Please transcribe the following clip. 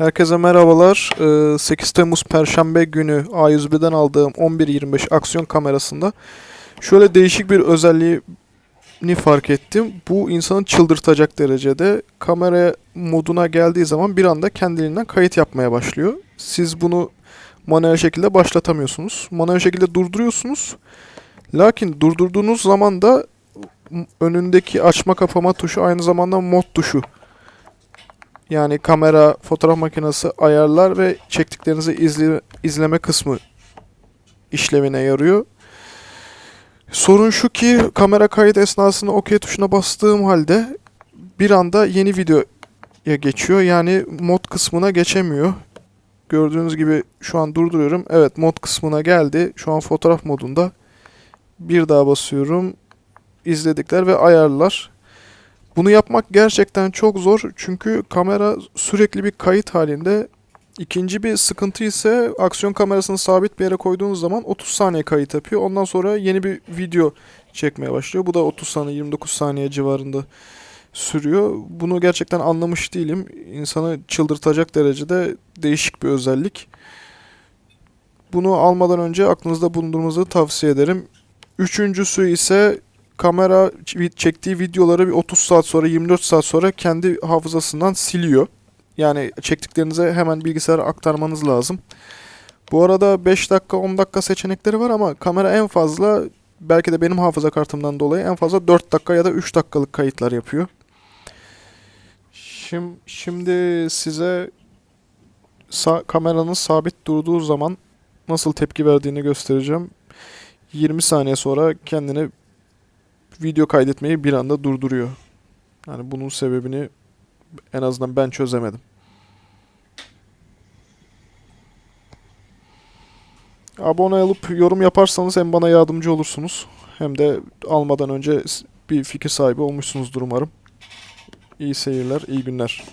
Herkese merhabalar. Ee, 8 Temmuz Perşembe günü A101'den aldığım 11.25 aksiyon kamerasında şöyle değişik bir özelliğini fark ettim. Bu insanı çıldırtacak derecede kamera moduna geldiği zaman bir anda kendiliğinden kayıt yapmaya başlıyor. Siz bunu manuel şekilde başlatamıyorsunuz. Manuel şekilde durduruyorsunuz. Lakin durdurduğunuz zaman da önündeki açma kapama tuşu aynı zamanda mod tuşu. Yani kamera, fotoğraf makinesi ayarlar ve çektiklerinizi izle, izleme kısmı işlevine yarıyor. Sorun şu ki kamera kayıt esnasında OK tuşuna bastığım halde bir anda yeni videoya geçiyor. Yani mod kısmına geçemiyor. Gördüğünüz gibi şu an durduruyorum. Evet mod kısmına geldi. Şu an fotoğraf modunda. Bir daha basıyorum. İzledikler ve ayarlar. Bunu yapmak gerçekten çok zor çünkü kamera sürekli bir kayıt halinde. İkinci bir sıkıntı ise aksiyon kamerasını sabit bir yere koyduğunuz zaman 30 saniye kayıt yapıyor. Ondan sonra yeni bir video çekmeye başlıyor. Bu da 30 saniye 29 saniye civarında sürüyor. Bunu gerçekten anlamış değilim. İnsanı çıldırtacak derecede değişik bir özellik. Bunu almadan önce aklınızda bulundurmanızı tavsiye ederim. Üçüncüsü ise kamera çektiği videoları bir 30 saat sonra 24 saat sonra kendi hafızasından siliyor. Yani çektiklerinize hemen bilgisayara aktarmanız lazım. Bu arada 5 dakika 10 dakika seçenekleri var ama kamera en fazla belki de benim hafıza kartımdan dolayı en fazla 4 dakika ya da 3 dakikalık kayıtlar yapıyor. Şimdi, şimdi size sa- kameranın sabit durduğu zaman nasıl tepki verdiğini göstereceğim. 20 saniye sonra kendine video kaydetmeyi bir anda durduruyor. Yani bunun sebebini en azından ben çözemedim. Abone olup yorum yaparsanız hem bana yardımcı olursunuz hem de almadan önce bir fikir sahibi olmuşsunuzdur umarım. İyi seyirler, iyi günler.